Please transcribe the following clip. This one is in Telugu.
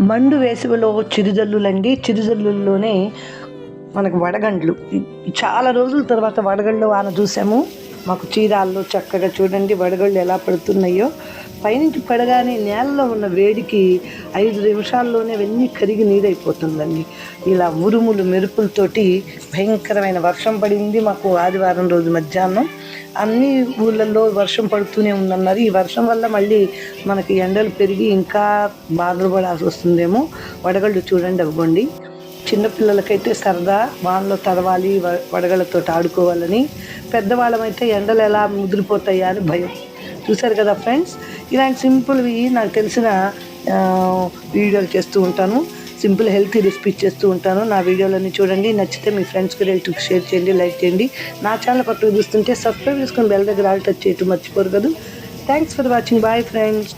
మండు వేసవిలో చిరుజల్లులండి. చిరుజల్లుల్లోనే మనకు వడగండ్లు. చాలా రోజుల తర్వాత వడగండ్లు వాన చూసాము. మాకు చీరాల్లో చక్కగా చూడండి వడగళ్ళు ఎలా పడుతున్నాయో. పైనుంచి పడగానే నేలలో ఉన్న వేడికి ఐదు నిమిషాల్లోనే అవన్నీ కరిగి నీరైపోతుందండి. ఇలా ఉరుములు మెరుపులతోటి భయంకరమైన వర్షం పడింది మాకు ఆదివారం రోజు మధ్యాహ్నం. అన్ని ఊళ్ళల్లో వర్షం పడుతూనే ఉందన్నారు. ఈ వర్షం వల్ల మళ్ళీ మనకి ఎండలు పెరిగి ఇంకా బాధలు పడాల్సి వస్తుందేమో. వడగళ్ళు చూడండి అవ్వండి. చిన్నపిల్లలకైతే సరదా వానలో తడవాలి వడగళ్ళతో ఆడుకోవాలని పెద్దవాళ్ళమైతే ఎండలు ఎలా ముదిరిపోతాయా అని భయం. చూశారు కదా ఫ్రెండ్స్? ఇలాంటి సింపుల్వి నాకు తెలిసిన వీడియోలు చేస్తూ ఉంటాను. సింపుల్ హెల్తీ రెసిపీ చేస్తూ ఉంటాను. నా వీడియోలన్నీ చూడండి. నచ్చితే మీ ఫ్రెండ్స్కి రిలేటివ్స్ షేర్ చేయండి లైక్ చేయండి. నా ఛానల్ కొత్తగా చూస్తుంటే సబ్స్క్రైబ్ చేసుకొని బెల్ దగ్గర ఆల్ టచ్ చేయటం మర్చిపోరు కదా. Thanks for watching. Bye friends.